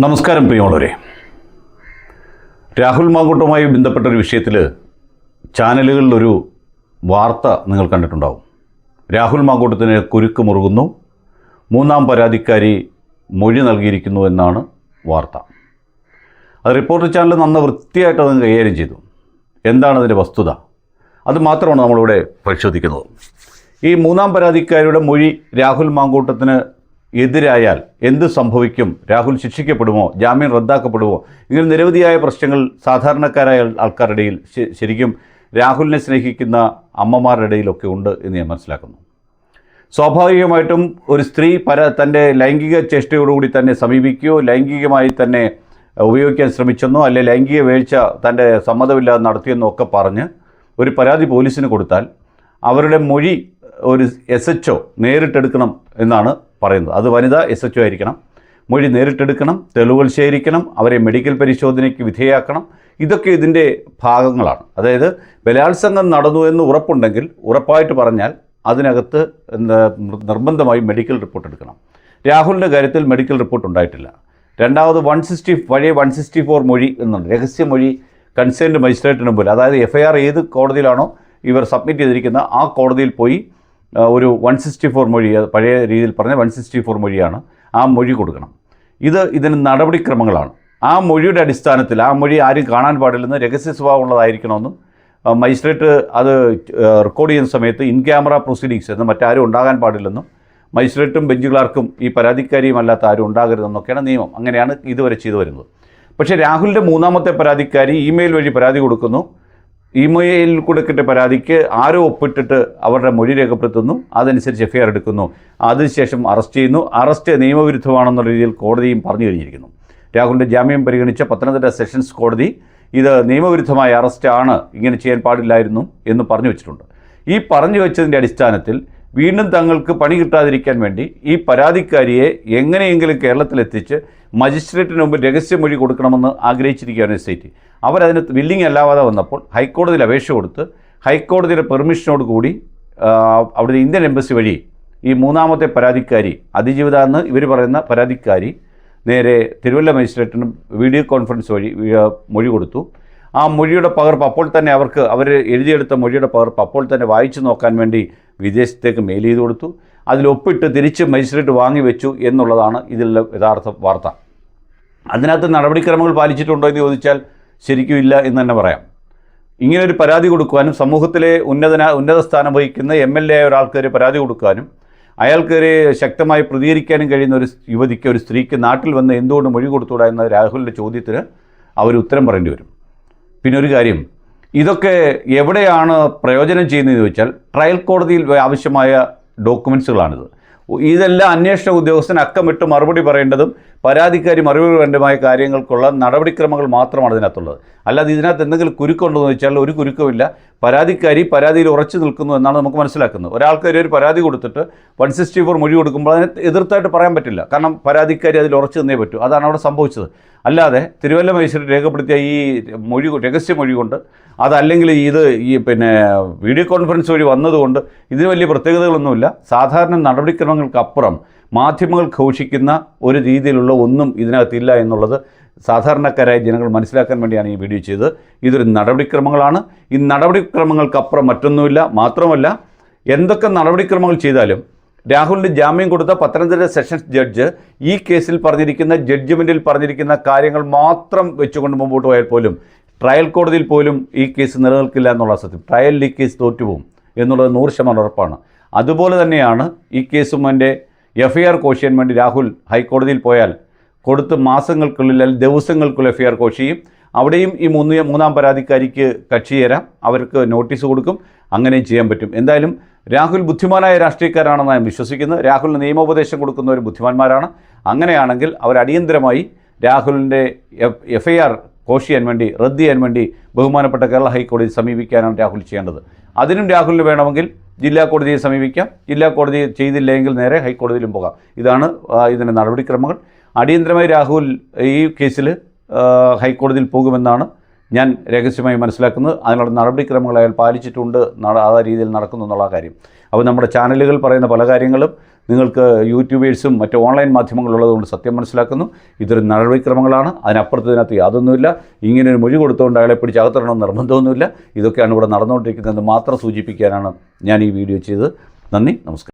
നമസ്കാരം പ്രിയമുള്ളവരെ. രാഹുൽ മാങ്കൂട്ടുമായി ബന്ധപ്പെട്ടൊരു വിഷയത്തിൽ ചാനലുകളിലൊരു വാർത്ത നിങ്ങൾ കണ്ടിട്ടുണ്ടാവും. രാഹുൽ മാങ്കൂട്ടത്തിന് കുരുക്ക് മുറുകുന്നു. മൂന്നാം പരാതിക്കാരി മൊഴി നൽകിയിരിക്കുന്നു എന്നാണ് വാർത്ത. അത് റിപ്പോർട്ടർ ചാനൽ നന്ന വൃത്തിയായിട്ട് അത് കൈകാര്യം ചെയ്തു. എന്താണ് അതിന്റെ വസ്തുത? അത് മാത്രമാണ് നമ്മളിവിടെ പരിശോധിക്കുന്നത്. ഈ മൂന്നാം പരാതിക്കാരിയുടെ മൊഴി രാഹുൽ മാങ്കൂട്ടത്തിന് എതിരായാൽ എന്ത് സംഭവിക്കും? രാഹുൽ ശിക്ഷിക്കപ്പെടുമോ? ജാമ്യം റദ്ദാക്കപ്പെടുമോ? ഇങ്ങനെ നിരവധിയായ പ്രശ്നങ്ങൾ സാധാരണക്കാരായ ആൾക്കാരുടെ ശരിക്കും രാഹുലിനെ സ്നേഹിക്കുന്ന അമ്മമാരുടെ ഇടയിലൊക്കെ ഉണ്ട് എന്ന് ഞാൻ മനസ്സിലാക്കുന്നു. സ്വാഭാവികമായിട്ടും ഒരു സ്ത്രീ പര തന്റെ ലൈംഗിക ചേഷ്ടയോടുകൂടി തന്നെ സമീപിക്കുകയോ ലൈംഗികമായി തന്നെ ഉപയോഗിക്കാൻ ശ്രമിച്ചെന്നോ അല്ലെ ലൈംഗിക വീഴ്ച തന്റെ സമ്മതമില്ലാതെ നടത്തിയെന്നോ ഒക്കെ പറഞ്ഞ് ഒരു പരാതി പോലീസിന് കൊടുത്താൽ അവരുടെ മൊഴി ഒരു എസ് എച്ച് ഒ നേരിട്ടെടുക്കണം എന്നാണ് പറയുന്നത്. അത് വനിത എസ് എച്ച് ഒ ആയിരിക്കണം. മൊഴി നേരിട്ടെടുക്കണം തെളിവുകൾ ശേഖരിക്കണം അവരെ മെഡിക്കൽ പരിശോധനയ്ക്ക് വിധേയമാക്കണം ഇതൊക്കെ ഇതിന്റെ ഭാഗങ്ങളാണ്. അതായത് ബലാത്സംഗം നടന്നു എന്ന് ഉറപ്പുണ്ടെങ്കിൽ ഉറപ്പായിട്ട് പറഞ്ഞാൽ അതിനകത്ത് നിർബന്ധമായി മെഡിക്കൽ റിപ്പോർട്ട് എടുക്കണം. രാഹുലിന്റെ കാര്യത്തിൽ മെഡിക്കൽ റിപ്പോർട്ട് ഉണ്ടായിട്ടില്ല. രണ്ടാമത് വൺ സിക്സ്റ്റി പഴയ വൺ സിക്സ്റ്റി ഫോർ മൊഴി എന്നുണ്ട്. രഹസ്യമൊഴി കൺസേൺഡ് മജിസ്ട്രേറ്റിന് മുമ്പിൽ. അതായത് എഫ് ഐ ആർ ഏത് കോടതിയിലാണോ ഇവർ സബ്മിറ്റ് ചെയ്തിരിക്കുന്ന ആ കോടതിയിൽ പോയി ഒരു വൺ സിക്സ്റ്റി ഫോർ മൊഴി പഴയ രീതിയിൽ പറഞ്ഞ വൺ സിക്സ്റ്റി ഫോർ മൊഴിയാണ്. ആ മൊഴി കൊടുക്കണം. ഇത് ഇതിന് നടപടിക്രമങ്ങളാണ്. ആ മൊഴിയുടെ അടിസ്ഥാനത്തിൽ ആ മൊഴി ആരും കാണാൻ പാടില്ലെന്ന് രഹസ്യ സ്വഭാവമുള്ളതായിരിക്കണമെന്നും മജിസ്ട്രേറ്റ് അത് റെക്കോർഡ് ചെയ്യുന്ന സമയത്ത് ഇൻ ക്യാമറ പ്രൊസീഡിങ്സ് എന്ന് മറ്റാരും ഉണ്ടാകാൻ പാടില്ലെന്നും മജിസ്ട്രേറ്റും ബെഞ്ച് ക്ലാർക്കും ഈ പരാതിക്കാരിയും അല്ലാത്ത ആരും ഉണ്ടാകരുതെന്നൊക്കെയാണ് നിയമം. അങ്ങനെയാണ് ഇതുവരെ ചെയ്തു വരുന്നത്. പക്ഷേ രാഹുലിന്റെ മൂന്നാമത്തെ പരാതിക്കാരി ഇമെയിൽ വഴി പരാതി കൊടുക്കുന്നു. ഇമെയിൽ കൊടുക്കിட்ட പരാതിക്ക് ആരോ ഒപ്പിട്ടിട്ട് അവരുടെ മൊഴി രേഖപ്പെടുത്തുന്നു. അതനുസരിച്ച് എഫ്ഐആർ എടുക്കുന്നു. അതിനുശേഷം അറസ്റ്റ് ചെയ്യുന്നു. അറസ്റ്റ് നിയമവിരുദ്ധമാണെന്നുള്ള രീതിയിൽ കോടതിയും പറഞ്ഞു കഴിഞ്ഞിരിക്കുന്നു. രാഹുലിന്റെ ജാമ്യം പരിഗണിച്ച പത്തനംതിട്ട സെഷൻസ് കോടതി ഇത് നിയമവിരുദ്ധമായ അറസ്റ്റാണ് ഇങ്ങനെ ചെയ്യാൻ പാടില്ലായിരുന്നു എന്ന് പറഞ്ഞു വെച്ചിട്ടുണ്ട്. ഈ പറഞ്ഞു വെച്ചതിന്റെ അടിസ്ഥാനത്തിൽ വീണ്ടും തങ്ങൾക്ക് പണി കിട്ടാതിരിക്കാൻ വേണ്ടി ഈ പരാതിക്കാരിയെ എങ്ങനെയെങ്കിലും കേരളത്തിലെത്തിച്ച് മജിസ്ട്രേറ്റിന് മുമ്പ് രഹസ്യമൊഴി കൊടുക്കണമെന്ന് ആഗ്രഹിച്ചിരിക്കുകയാണ് എസ്റ്റേറ്റ് അവരതിന് വില്ലിങ് അല്ലാതെ വന്നപ്പോൾ ഹൈക്കോടതിയിൽ അപേക്ഷ കൊടുത്ത് ഹൈക്കോടതിയുടെ പെർമിഷനോട് കൂടി അവിടുത്തെ ഇന്ത്യൻ എംബസി വഴി ഈ മൂന്നാമത്തെ പരാതിക്കാരി അതിജീവിത എന്ന് ഇവർ പറയുന്ന പരാതിക്കാരി നേരെ തിരുവല്ല മജിസ്ട്രേറ്റിനും വീഡിയോ കോൺഫറൻസ് വഴി മൊഴി കൊടുത്തു. ആ മൊഴിയുടെ പകർപ്പ് അപ്പോൾ തന്നെ അവർക്ക് അവർ എഴുതിയെടുത്ത മൊഴിയുടെ പകർപ്പ് അപ്പോൾ തന്നെ വായിച്ചു നോക്കാൻ വേണ്ടി വിദേശത്തേക്ക് മെയിൽ ചെയ്ത് കൊടുത്തു. അതിൽ ഒപ്പിട്ട് തിരിച്ച് മജിസ്ട്രേറ്റ് വാങ്ങി വെച്ചു എന്നുള്ളതാണ് ഇതിലുള്ള യഥാർത്ഥ വാർത്ത. അതിനകത്ത് നടപടിക്രമങ്ങൾ പാലിച്ചിട്ടുണ്ടോ എന്ന് ചോദിച്ചാൽ ശരിക്കും ഇല്ല എന്ന് തന്നെ പറയാം. ഇങ്ങനെ ഒരു പരാതി കൊടുക്കുവാനും സമൂഹത്തിലെ ഉന്നത ഉന്നത സ്ഥാനം വഹിക്കുന്ന എം എൽ എ ആയ ഒരാൾക്കെതിരെ പരാതി കൊടുക്കാനും അയാൾക്കെതിരെ ശക്തമായി പ്രതികരിക്കാനും കഴിയുന്ന ഒരു യുവതിക്ക് ഒരു സ്ത്രീക്ക് നാട്ടിൽ വന്ന് എന്തുകൊണ്ട് മൊഴി കൊടുത്തുകൂടാ എന്ന രാഹുലിന്റെ ചോദ്യത്തിന് അവർ ഉത്തരം പറയേണ്ടി വരും. പിന്നെ ഒരു കാര്യം ഇതൊക്കെ എവിടെയാണ് പ്രയോജനം ചെയ്യുന്നതെന്ന് ചോദിച്ചാൽ ട്രയൽ കോടതിയിൽ ആവശ്യമായ ഡോക്യുമെൻസുകളാണിത് ഇതെല്ലാം അന്വേഷണ ഉദ്യോഗസ്ഥൻ അക്കമിട്ട് മറുപടി പറയേണ്ടതും പരാതിക്കാരി മറുപടിപരമായ കാര്യങ്ങൾക്കുള്ള നടപടിക്രമങ്ങൾ മാത്രമാണ് ഇതിനകത്തുള്ളത്. അല്ലാതെ ഇതിനകത്ത് എന്തെങ്കിലും കുരുക്കുണ്ടോ എന്ന് വെച്ചാൽ ഒരു കുരുക്കുമില്ല. പരാതിക്കാരി പരാതിയിൽ ഉറച്ചു നിൽക്കുന്നു എന്നാണ് നമുക്ക് മനസ്സിലാക്കുന്നത്. ഒരാൾക്കെതിരെ ഒരു പരാതി കൊടുത്തിട്ട് വൺ സിക്സ്റ്റി ഫോർ മൊഴി കൊടുക്കുമ്പോൾ അതിനെ എതിർത്തായിട്ട് പറയാൻ പറ്റില്ല. കാരണം പരാതിക്കാരി അതിൽ ഉറച്ചു നിന്നേ പറ്റൂ. അതാണ് അവിടെ സംഭവിച്ചത്. അല്ലാതെ തിരുവല്ല മഹേശ്വരി രേഖപ്പെടുത്തിയ ഈ മൊഴി രഹസ്യ മൊഴി കൊണ്ട് അതല്ലെങ്കിൽ ഇത് ഈ പിന്നെ വീഡിയോ കോൺഫറൻസ് വഴി വന്നതുകൊണ്ട് ഇതിന് വലിയ പ്രത്യേകതകളൊന്നുമില്ല. സാധാരണ നടപടിക്രമങ്ങൾക്കപ്പുറം മാധ്യമങ്ങൾ ഘോഷിക്കുന്ന ഒരു രീതിയിലുള്ള ഒന്നും ഇതിനകത്തില്ല എന്നുള്ളത് സാധാരണക്കാരായ ജനങ്ങൾ മനസ്സിലാക്കാൻ വേണ്ടിയാണ് ഈ വീഡിയോ ചെയ്തത്. ഇതൊരു നടപടിക്രമങ്ങളാണ്. ഈ നടപടിക്രമങ്ങൾക്കപ്പുറം മറ്റൊന്നുമില്ല മാത്രമല്ല എന്തൊക്കെ നടപടിക്രമങ്ങൾ ചെയ്താലും രാഹുലിന് ജാമ്യം കൊടുത്ത പത്തനംതിട്ട സെഷൻസ് ജഡ്ജ് ഈ കേസിൽ പറഞ്ഞിരിക്കുന്ന ജഡ്ജ്മെന്റിൽ പറഞ്ഞിരിക്കുന്ന കാര്യങ്ങൾ മാത്രം വെച്ചുകൊണ്ട് മുമ്പോട്ട് പോയാൽ പോലും ട്രയൽ കോടതിയിൽ പോലും ഈ കേസ് നിലനിൽക്കില്ല എന്നുള്ള സത്യം. ട്രയലിൽ ഈ കേസ് തോറ്റുപോകും എന്നുള്ളത് നൂറ് ശതമാനം ഉറപ്പാണ്. അതുപോലെ തന്നെയാണ് ഈ കേസും എന്റെ എഫ് ഐ ആർ കോഷിയാൻ വേണ്ടി രാഹുൽ ഹൈക്കോടതിയിൽ പോയാൽ കൊടുത്ത് മാസങ്ങൾക്കുള്ളിൽ അല്ലെങ്കിൽ ദിവസങ്ങൾക്കുള്ളിൽ എഫ് ഐ ആർ കോഷ് ചെയ്യും. അവിടെയും ഈ മൂന്ന് മൂന്നാം പരാതിക്കാരിക്ക് കക്ഷി ചേരാം അവർക്ക് നോട്ടീസ് കൊടുക്കും. അങ്ങനെയും ചെയ്യാൻ പറ്റും. എന്തായാലും രാഹുൽ ബുദ്ധിമാനായ രാഷ്ട്രീയക്കാരാണെന്ന് ഞാൻ വിശ്വസിക്കുന്നു രാഹുലിന് നിയമോപദേശം കൊടുക്കുന്നവർ ബുദ്ധിമാന്മാരാണ്. അങ്ങനെയാണെങ്കിൽ അവർ അടിയന്തരമായി രാഹുലിന്റെ എഫ് ഐ ആർ കോഷ് ചെയ്യാൻ വേണ്ടി റദ്ദ് ചെയ്യാൻ വേണ്ടി ബഹുമാനപ്പെട്ട കേരള ഹൈക്കോടതി സമീപിക്കാനാണ് രാഹുൽ ചെയ്യേണ്ടത്. അതിനും രാഹുലിന് വേണമെങ്കിൽ ജില്ലാ കോടതിയെ സമീപിക്കാം. ജില്ലാ കോടതി ചെയ്തില്ലെങ്കിൽ നേരെ ഹൈക്കോടതിയിലും പോകാം. ഇതാണ് ഇതിന്റെ നടപടിക്രമങ്ങൾ. അടിയന്തരമായി രാഹുൽ ഈ കേസിൽ ഹൈക്കോടതിയിൽ പോകുമെന്നാണ് ഞാൻ രഹസ്യമായി മനസ്സിലാക്കുന്നത് അതിനുള്ള നടപടിക്രമങ്ങൾ അയാൾ പാലിച്ചിട്ടുണ്ട് ആ രീതിയിൽ നടക്കുന്നു എന്നുള്ള കാര്യം. അപ്പോൾ നമ്മുടെ ചാനലുകൾ പറയുന്ന പല കാര്യങ്ങളും നിങ്ങൾക്ക് യൂട്യൂബേഴ്സും മറ്റ് ഓൺലൈൻ മാധ്യമങ്ങളുള്ളതുകൊണ്ട് സത്യം മനസ്സിലാക്കുന്നു. ഇതൊരു നടപടിക്രമങ്ങളാണ്. അതിനപ്പുറത്ത് ഇതിനകത്ത് യാതൊന്നുമില്ല. ഇങ്ങനെ ഒരു മൊഴി കൊടുത്തുകൊണ്ട് അയാളെ പിടിച്ച് അകത്തിടണമെന്ന് നിർബന്ധമൊന്നുമില്ല. ഇതൊക്കെയാണ് ഇവിടെ നടന്നുകൊണ്ടിരിക്കുന്നതെന്ന് മാത്രം സൂചിപ്പിക്കാനാണ് ഞാൻ ഈ വീഡിയോ ചെയ്തത്. നന്ദി നമസ്കാരം.